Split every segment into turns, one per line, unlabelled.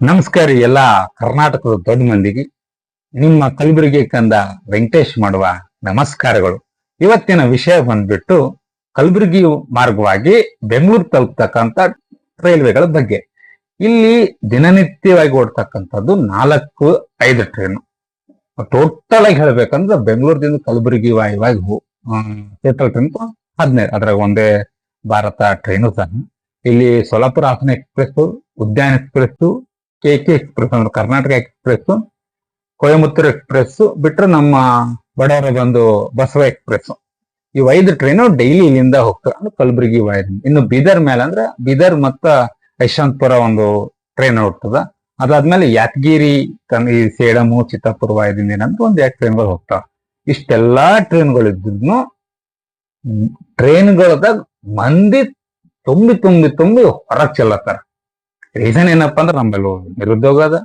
ನಮಸ್ಕಾರ ಎಲ್ಲ ಕರ್ನಾಟಕದ ದೊಡ್ಡ ಮಂದಿಗೆ. ನಿಮ್ಮ ಕಲಬುರಗಿ ಕಂದ ವೆಂಕಟೇಶ್ ಮಾಡುವ ನಮಸ್ಕಾರಗಳು. ಇವತ್ತಿನ ವಿಷಯ ಬಂದ್ಬಿಟ್ಟು ಕಲಬುರಗಿ ಮಾರ್ಗವಾಗಿ ಬೆಂಗಳೂರು ತಲುಪ್ತಕ್ಕಂಥ ರೈಲ್ವೆಗಳ ಬಗ್ಗೆ. ಇಲ್ಲಿ ದಿನನಿತ್ಯವಾಗಿ ಓಡ್ತಕ್ಕಂಥದ್ದು ನಾಲ್ಕು, ಐದು ಟ್ರೈನು ಟೋಟಲ್ ಆಗಿ ಹೇಳ್ಬೇಕಂದ್ರೆ ಬೆಂಗಳೂರದಿಂದ ಕಲಬುರಗಿ ವಾಯುವಾಗಿ ಟೋಟಲ್ ಟ್ರೈನ್ ಹದಿನೈದು, ಅದ್ರಾಗ ಒಂದೇ ಭಾರತ ಟ್ರೈನು ಸಹ ಇಲ್ಲಿ Solapur Hassan express Udyan express K K express ಅಂದ್ರೆ ಕರ್ನಾಟಕ ಎಕ್ಸ್ಪ್ರೆಸ್ ಕೊಯಮತ್ತೂರು ಎಕ್ಸ್ಪ್ರೆಸ್ ಬಿಟ್ರೆ ನಮ್ಮ ಬಡವರದೊಂದು ಬಸವ ಎಕ್ಸ್ಪ್ರೆಸ್ ಈ ಐದು ಟ್ರೈನು ಡೈಲಿ ಇಲ್ಲಿಂದ ಹೋಗ್ತಾರೆ. ಅಂದ್ರೆ ಕಲಬುರಗಿ ಇನ್ನು ಬೀದರ್ ಮೇಲೆ ಅಂದ್ರೆ ಬೀದರ್ ಮತ್ತ ಯಶವಂತಪುರ ಒಂದು ಟ್ರೈನ್ ಹೋಗ್ತದ. ಅದಾದ್ಮೇಲೆ ಯಾದಗಿರಿ ಈ ಸೇಡಮು, ಚಿತ್ತಾಪುರ ವಾಯ್ದಿಂದ ಏನಂದ್ರೆ ಒಂದ್ ಎರಡು ಟ್ರೈನ್ಗಳು ಹೋಗ್ತಾವ. ಇಷ್ಟೆಲ್ಲಾ ಟ್ರೈನ್ಗಳು ಟ್ರೈನ್ಗಳದಾಗ ಮಂದಿ ತುಂಬಿ ತುಂಬಿ ತುಂಬಿ ಹೊರಗ್ ಚೆಲ್ಲತ್ತಾರ. ರೀಸನ್ ಏನಪ್ಪಾ ಅಂದ್ರೆ ನಮ್ಮಲ್ಲಿ ನಿರುದ್ಯೋಗ ಅದ,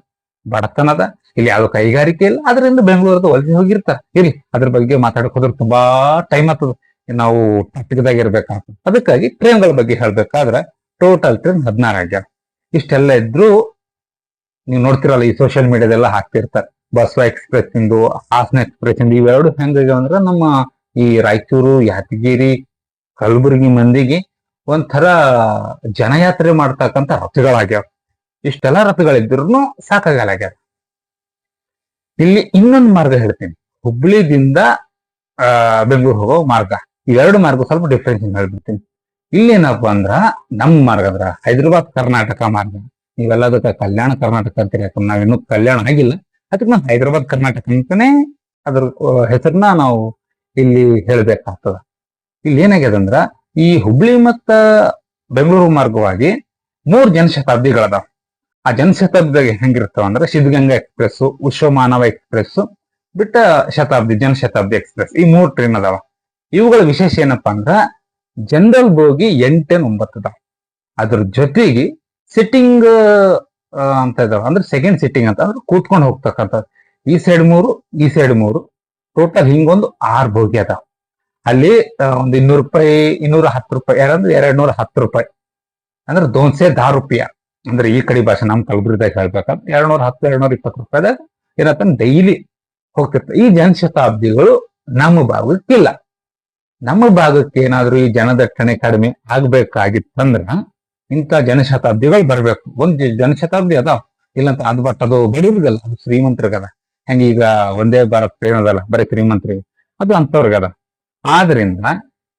ಬಡತನ ಅದ, ಇಲ್ಲಿ ಯಾವ್ದು ಕೈಗಾರಿಕೆ ಇಲ್ಲ ಅದರಿಂದ ಬೆಂಗಳೂರದ ವಲಸೆ ಹೋಗಿರ್ತಾರ. ಇರ್ಲಿ, ಅದ್ರ ಬಗ್ಗೆ ಮಾತಾಡಕ್ ಹೋದ್ರೆ ತುಂಬಾ ಟೈಮ್ ಆಗ್ತದ. ನಾವು ಟಪಿಕ್ದಾಗ ಇರ್ಬೇಕಾಗ್ತದೆ. ಅದಕ್ಕಾಗಿ ಟ್ರೈನ್ಗಳ ಬಗ್ಗೆ ಹೇಳ್ಬೇಕಾದ್ರೆ ಟೋಟಲ್ ಟ್ರೈನ್ ಹದಿನಾರು ಆಗ್ಯಾವ. ಇಷ್ಟೆಲ್ಲ ಇದ್ರು ನೀವು ನೋಡ್ತಿರಲ್ಲ, ಈ ಸೋಷಿಯಲ್ ಮೀಡಿಯಾದೆಲ್ಲ ಹಾಕ್ತಿರ್ತಾರೆ. ಬಸವ ಎಕ್ಸ್ಪ್ರೆಸ್ ಇಂದು, ಹಾಸನ ಎಕ್ಸ್ಪ್ರೆಸ್ ಇಂದು, ಇವೆರಡು ಹೆಂಗಾಗ್ಯಾವ ಅಂದ್ರೆ ನಮ್ಮ ಈ ರಾಯಚೂರು, ಯಾದಗಿರಿ, ಕಲಬುರಗಿ ಮಂದಿಗೆ ಒಂಥರ ಜನಯಾತ್ರೆ ಮಾಡ್ತಕ್ಕಂತ ರಥಗಳಾಗ್ಯಾವ. ಇಷ್ಟೆಲ್ಲ ರಥಗಳಿದ್ರು ಸಾಕಾಗಲಾಗ್ಯಾವ ಇಲ್ಲಿ ಇನ್ನೊಂದು ಮಾರ್ಗ ಹೇಳ್ತೀನಿ. ಹುಬ್ಳಿದಿಂದ ಬೆಂಗಳೂರು ಹೋಗೋ ಮಾರ್ಗ. ಎರಡು ಮಾರ್ಗ ಸ್ವಲ್ಪ ಡಿಫ್ರೆನ್ಸ್ ಹೇಳ್ಬಿಡ್ತೀನಿ. ಇಲ್ಲಿ ಏನಪ್ಪಾ ಅಂದ್ರ ನಮ್ ಮಾರ್ಗ ಅಂದ್ರ ಹೈದರಾಬಾದ್ ಕರ್ನಾಟಕ ಮಾರ್ಗ. ನೀವೆಲ್ಲದಕ್ಕ ಕಲ್ಯಾಣ ಕರ್ನಾಟಕ ಅಂತೀರಿ, ಯಾಕಂದ್ರೆ ನಾವಿನ್ನೂ ಕಲ್ಯಾಣ ಆಗಿಲ್ಲ. ಅದಕ್ಕೆ ನಾವು ಹೈದರಾಬಾದ್ ಕರ್ನಾಟಕ ಅಂತಾನೆ ಅದ್ರ ಹೆಸರನ್ನ ನಾವು ಇಲ್ಲಿ ಹೇಳ್ಬೇಕಾಗ್ತದ. ಇಲ್ಲಿ ಏನಾಗ್ಯದ ಅಂದ್ರ ಈ ಹುಬ್ಳಿ ಮತ್ತ ಬೆಂಗಳೂರು ಮಾರ್ಗವಾಗಿ ಮೂರ್ ಜನಶತಾಬ್ದಿಗಳದಾವ ಆ ಜನಶತಾಬ್ದಿದಾಗ ಹೆಂಗಿರ್ತಾವ ಅಂದ್ರೆ ಸಿದ್ಧಗಂಗಾ ಎಕ್ಸ್ಪ್ರೆಸ್, ವಿಶ್ವಮಾನವ ಎಕ್ಸ್ಪ್ರೆಸ್ ಬಿಟ್ಟ ಶತಾಬ್ದಿ, ಜನಶತಾಬ್ದಿ ಎಕ್ಸ್ಪ್ರೆಸ್ ಈ ಮೂರ್ ಟ್ರೈನ್ ಅದಾವ. ಇವುಗಳ ವಿಶೇಷ ಏನಪ್ಪಾ ಅಂದ್ರ ಜನರಲ್ ಬೋಗಿ ಎಂಟೇನ್ ಒಂಬತ್ತು ಅದಾವ. ಅದ್ರ ಜೊತೆಗೆ ಸಿಟ್ಟಿಂಗ್ ಅಂತ ಇದಾವ. ಅಂದ್ರೆ ಸೆಕೆಂಡ್ ಸಿಟ್ಟಿಂಗ್ ಅಂತ ಅಂದ್ರೆ ಕೂತ್ಕೊಂಡು ಹೋಗ್ತಕ್ಕಂಥ ಈ ಸೈಡ್ ಮೂರು, ಈ ಸೈಡ್ ಮೂರು. ಟೋಟಲ್ ಹಿಂಗೊಂದು ಆರು ಬೋಗಿ ಅದಾವ. ಅಲ್ಲಿ ಒಂದು ಇನ್ನೂರು ರೂಪಾಯಿ, ಇನ್ನೂರ ಹತ್ತು ರೂಪಾಯಿ ಯಾರಂದ್ರೆ ಎರಡ್ ನೂರ ಹತ್ತು ರೂಪಾಯಿ. ಅಂದ್ರೆ ದೋನ್ಸೆ ದಾ ರೂಪಾಯಿ ಅಂದ್ರೆ ಈ ಕಡೆ ಭಾಷೆ ನಮ್ ಕಲಬುರಗಿದಾಗ ಹೇಳ್ಬೇಕಂದ್ರೆ ಎರಡ್ ನೂರ ಹತ್ತು ಎರಡ್ ನೂರ ಇಪ್ಪತ್ತು ರೂಪಾಯಿದಾಗ ಡೈಲಿ ಹೋಗ್ತಿರ್ತಾರೆ. ಈ ಜನಶತಾಬ್ದಿಗಳು ನಮ್ಮ ಭಾಗಕ್ಕಿಲ್ಲ. ನಮ್ಮ ಭಾಗಕ್ಕೆ ಏನಾದ್ರೂ ಈ ಜನದಟ್ಟಣೆ ಕಡಿಮೆ ಆಗ್ಬೇಕಾಗಿತ್ತಂದ್ರ ಇಂಥ ಜನಶತಾಬ್ದಿಗಳು ಬರ್ಬೇಕು. ಒಂದ್ ಜನಶತಾಬ್ದಿ ಅದಾವ. ಇಲ್ಲಂತ ಅದು ಬಟ್ ಅದು ಬಡವ್ರಿಗಲ್ಲ ಅದು ಶ್ರೀಮಂತರಿಗದ. ಹೆಂಗ ಈಗ ಒಂದೇ ಭಾರತ್ ಏನದಲ್ಲ, ಬರೀ ಶ್ರೀಮಂತರಿಗೆ. ಅದು ಅಂತವ್ರಿಗದ ಆದ್ರಿಂದ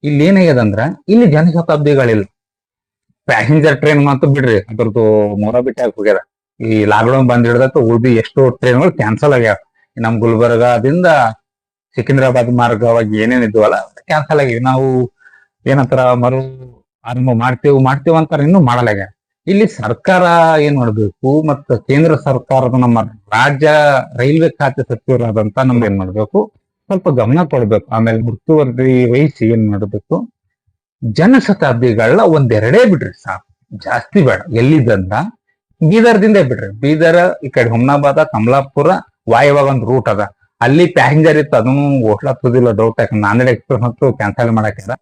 ಇಲ್ಲಿ ಏನಾಗ್ಯದಂದ್ರ, ಇಲ್ಲಿ ಜನಶತಾಬ್ದಿಗಳಿಲ್ಲ. ಪ್ಯಾಸೆಂಜರ್ ಟ್ರೈನ್ ಮಾತ್ರ ಬಿಡ್ರಿ, ಅದ್ರದ್ದು ಮೊರ ಬಿಟ್ಟಾಗ ಹೋಗ್ಯದ. ಈ ಲಾಕ್ಡೌನ್ ಬಂದ್ ಹಿಡ್ದತ್ತು ಉಳಿದು ಎಷ್ಟೋ ಟ್ರೈನ್ಗಳು ಕ್ಯಾನ್ಸಲ್ ಆಗ್ಯಾವ. ನಮ್ ಗುಲ್ಬರ್ಗಾದಿಂದ ಸಿಕಿಂದ್ರಾಬಾದ್ ಮಾರ್ಗವಾಗಿ ಏನೇನ್ ಇದ್ವಲ್ಲ ಕ್ಯಾನ್ಸಲ್ ಆಗಿವಿ ನಾವು ಏನಂತಾರ ಮರು ಆರಂಭ ಮಾಡ್ತೇವೆ ಮಾಡ್ತೇವೆ ಅಂತಾರ ಇನ್ನು ಮಾಡಲಾಗ್ಯಾರ ಇಲ್ಲಿ ಸರ್ಕಾರ ಏನ್ ಮಾಡ್ಬೇಕು ಮತ್ತ ಕೇಂದ್ರ ಸರ್ಕಾರದ ನಮ್ಮ ರಾಜ್ಯ ರೈಲ್ವೆ ಖಾತೆ ಸಚಿವರಾದಂತ ನಮ್ದು ಏನ್ ಮಾಡ್ಬೇಕು ಸ್ವಲ್ಪ ಗಮನ ಕೊಡ್ಬೇಕು. ಆಮೇಲೆ ಮುತುವರ್ಜಿ ವಹಿಸಿ ಏನ್ ಮಾಡಬೇಕು? ಜನಶತಾಬ್ದಿಗಳನ್ನ ಒಂದೆರಡೇ ಬಿಡ್ರಿ ಸಾಕು. ಜಾಸ್ತಿ ಬೇಡ. ಎಲ್ಲಿದ್ದಂತ ಬೀದರ್ದಿಂದ ಬಿಡ್ರಿ. ಬೀದರ್, ಈ ಕಡೆ ಹುಮ್ನಾಬಾದ, ಕಮಲಾಪುರ ವಾಯುವಾಗ ಒಂದು ರೂಟ್ ಅದ. ಅಲ್ಲಿ ಪ್ಯಾಸೆಂಜರ್ ಇತ್ತು. ಅದನ್ನು ಓಟ್ಲಾಗ್ತದಿಲ್ಲ ಡೌಟ್ ಯಾಕಂದ್ರೆ ನಾಂದೇಡ್ ಎಕ್ಸ್ಪ್ರೆಸ್ ಮತ್ತು ಕ್ಯಾನ್ಸಲ್ ಮಾಡಕ್ಕಿಲ್ಲ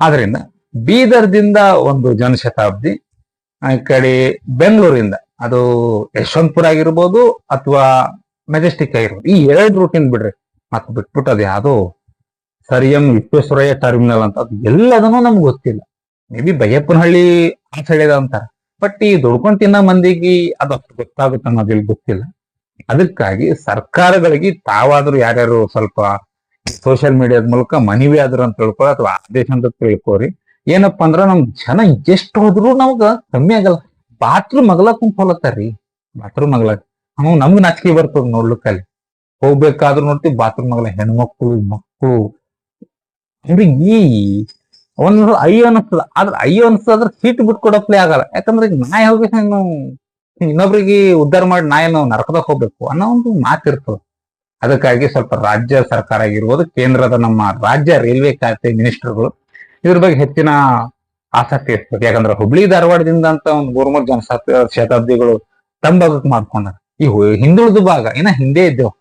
ಆದ್ರಿಂದ ಬೀದರ್ದಿಂದ ಒಂದು ಜನಶತಾಬ್ದಿ, ಈ ಕಡೆ ಬೆಂಗಳೂರಿಂದ. ಅದು ಯಶವಂತಪುರ ಆಗಿರ್ಬೋದು ಅಥವಾ ಮೆಜೆಸ್ಟಿಕ್ ಆಗಿರ್ಬೋದು. ಈ ಎರಡು ರೂಟಿಂದ ಬಿಡ್ರಿ. ಮತ್ ಬಿಟ್ಬಿಟ್ಟು ಅದು ಯಾವ್ದೋ ಸರಿ ಎಂ ವಿಶ್ವೇಶ್ವರಯ್ಯ ಟರ್ಮಿನಲ್ ಅಂತ. ಎಲ್ಲದನ್ನೂ ನಮ್ಗೆ ಗೊತ್ತಿಲ್ಲ. ಮೇ ಬಿ ಬಯ್ಯಪ್ಪನಹಳ್ಳಿ ಅಂತ ಹೇಳಿದ ಅಂತಾರ. ಬಟ್ ಈ ದುಡ್ಕೊಂಡು ತಿನ್ನೋ ಮಂದಿಗೆ ಅದು ಅಷ್ಟು ಗೊತ್ತಾಗುತ್ತೆ ಅನ್ನೋದು ಇಲ್ಲಿ ಗೊತ್ತಿಲ್ಲ. ಅದಕ್ಕಾಗಿ ಸರ್ಕಾರಗಳಿಗೆ ತಾವಾದ್ರೂ ಯಾರ್ಯಾರು ಸ್ವಲ್ಪ ಸೋಷಿಯಲ್ ಮೀಡಿಯಾದ ಮೂಲಕ ಮನವಿ ಆದ್ರು ಅಂತ ತಿಳ್ಕೊಳ್ಳಿ ಅಥವಾ ಆದೇಶ ಅಂತ ತಿಳ್ಕೊರಿ ಏನಪ್ಪಾ ಅಂದ್ರ ನಮ್ ಜನ ಎಷ್ಟು ಹೋದ್ರು ನಮ್ಗ ಕಮ್ಮಿ ಆಗಲ್ಲ. ಬಾತ್ರೂಮ್ ಮಗಲ ಕುಂತ ಹೋಲತ್ತಾರ್ರಿ ಬಾತ್ರೂಮ್ ಮಗಲ ನಮ್ಗ್ ನಾಚಿಕೆ ಬರ್ತದ ನೋಡ್ಲಿಕ್ಕಲ್ಲಿ ಹೋಗ್ಬೇಕಾದ್ರೂ ನೋಡ್ತೀವಿ ಬಾತ್ರೂಮ್ ಆಗಲ್ಲ ಹೆಣ್ಮಕ್ಳು ಮಕ್ಕಳು ಈ ಒಂದು ಅಯ್ಯೋ ಅನಿಸ್ತದ, ಆದ್ರೆ ಅಯ್ಯೋ ಅನಿಸ್ತದ್ರ ಸೀಟ್ ಬಿಟ್ಕೊಡಪ್ಲೆ ಆಗಲ್ಲ. ಯಾಕಂದ್ರೆ ನಾಯಿ ಹೋಗ್ಬೇಕು ಇನ್ನೊಬ್ರಿಗೆ ಉದ್ಧಾರ ಮಾಡಿ ನಾವು ನರಕದಾಗ ಹೋಗ್ಬೇಕು ಅನ್ನೋ ಒಂದು ಮಾತಿರ್ತದ ಅದಕ್ಕಾಗಿ ಸ್ವಲ್ಪ ರಾಜ್ಯ ಸರ್ಕಾರ ಆಗಿರ್ಬೋದು, ಕೇಂದ್ರದ ನಮ್ಮ ರಾಜ್ಯ ರೈಲ್ವೆ ಖಾತೆ ಮಿನಿಸ್ಟರ್ಗಳು ಇದ್ರ ಬಗ್ಗೆ ಹೆಚ್ಚಿನ ಆಸಕ್ತಿ ಇರ್ತದೆ. ಯಾಕಂದ್ರೆ ಹುಬ್ಳಿ, ಧಾರವಾಡದಿಂದ ಅಂತ ಒಂದು ಮೂರ್ಮೂರು ಜನ ಶತ- ಶತಾಬ್ದಿಗಳು ಭಾಗಕ್ಕೆ ಮಾಡ್ಕೊಂಡಾರ. ಈ ಹಿಂದುಳಿದ ಭಾಗ, ಇನ್ನ ಹಿಂದೆ ಇದ್ದೇವು.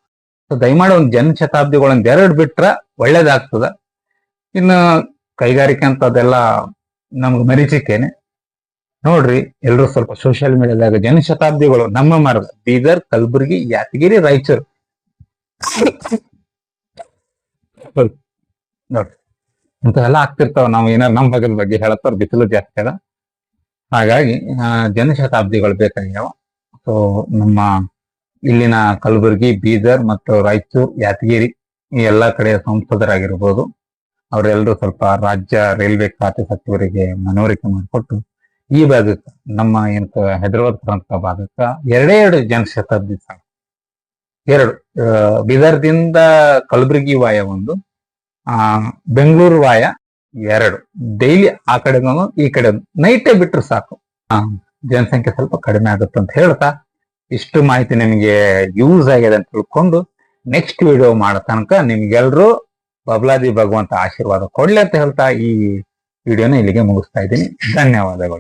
ಸೊ ದಯಮಾಡಿ ಒಂದು ಜನ ಶತಾಬ್ದಿಗಳೊಂದು ಎರಡು ಬಿಟ್ರ ಒಳ್ಳೇದಾಗ್ತದ. ಇನ್ನು ಕೈಗಾರಿಕೆ ಅಂತ ಅದೆಲ್ಲ ನಮ್ಗೆ ಮರಿಚಿಕ್ಕೇನೆ ನೋಡ್ರಿ, ಎಲ್ರು ಸ್ವಲ್ಪ ಸೋಷಿಯಲ್ ಮೀಡಿಯಾದಾಗ ಜನ ಶತಾಬ್ದಿಗಳು ನಮ್ಮ ಮಾರ್ಗ. ಬೀದರ್, ಕಲಬುರಗಿ, ಯಾದಗಿರಿ, ರಾಯಚೂರು. ನೋಡ್ರಿ, ಇಂಥವೆಲ್ಲ ಆಗ್ತಿರ್ತಾವ, ನಾವು ಏನಾರ ನಮ್ಮ ಭಾಗದ ಬಗ್ಗೆ ಹೇಳತ್ತಾರ ಬಿಸಿಲು ಜಾಸ್ತಿ ಅದ. ಹಾಗಾಗಿ ಜನಶತಾಬ್ದಿಗಳು ಬೇಕಾಗ್ಯಾವ. ಸೊ ನಮ್ಮ ಇಲ್ಲಿನ ಕಲಬುರಗಿ, ಬೀದರ್ ಮತ್ತು ರಾಯಚೂರು, ಯಾದಗಿರಿ ಈ ಎಲ್ಲಾ ಕಡೆಯ ಸಂಸದರಾಗಿರ್ಬೋದು. ಅವರೆಲ್ಲರೂ ಸ್ವಲ್ಪ ರಾಜ್ಯ ರೈಲ್ವೆ ಖಾತೆ ಸಚಿವರಿಗೆ ಮನವರಿಕೆ ಮಾಡಿಕೊಟ್ಟು ಈ ಭಾಗಕ್ಕೆ, ನಮ್ಮ ಏನ್ ಹೈದರಾಬಾದ್ ಕರ್ನಾಟಕ ಭಾಗಕ್ಕ ಎರಡೇ ಎರಡು ಜನಶತಾಬ್ದಿ ಸಾಲ ಎರಡು ಬೀದರ್ದಿಂದ ಕಲಬುರಗಿ ವಾಯ ಒಂದು, ಆ, ಬೆಂಗಳೂರು ವಾಯ ಎರಡು. ಡೈಲಿ ಆ ಕಡೆ ಈ ಕಡೆ ನೈಟೇ ಬಿಟ್ರು ಸಾಕು. ಜನಸಂಖ್ಯೆ ಸ್ವಲ್ಪ ಕಡಿಮೆ ಆಗುತ್ತೆ ಅಂತ ಹೇಳ್ತಾ ಇಷ್ಟು ಮಾಹಿತಿ ನಿಮಗೆ ಯೂಸ್ ಆಗಿದೆ ಅಂತ ತಿಳ್ಕೊಂಡು ನೆಕ್ಸ್ಟ್ ವಿಡಿಯೋ ಮಾಡೋ ತನಕ ನಿಮ್ಗೆಲ್ಲರೂ ಬಬ್ಲಾದಿ ಭಗವಂತ ಆಶೀರ್ವಾದ ಕೊಡ್ಲಿ ಅಂತ ಹೇಳ್ತಾ ಈ ವಿಡಿಯೋನ ಇಲ್ಲಿಗೆ ಮುಗಿಸ್ತಾ ಇದ್ದೀನಿ. ಧನ್ಯವಾದಗಳು.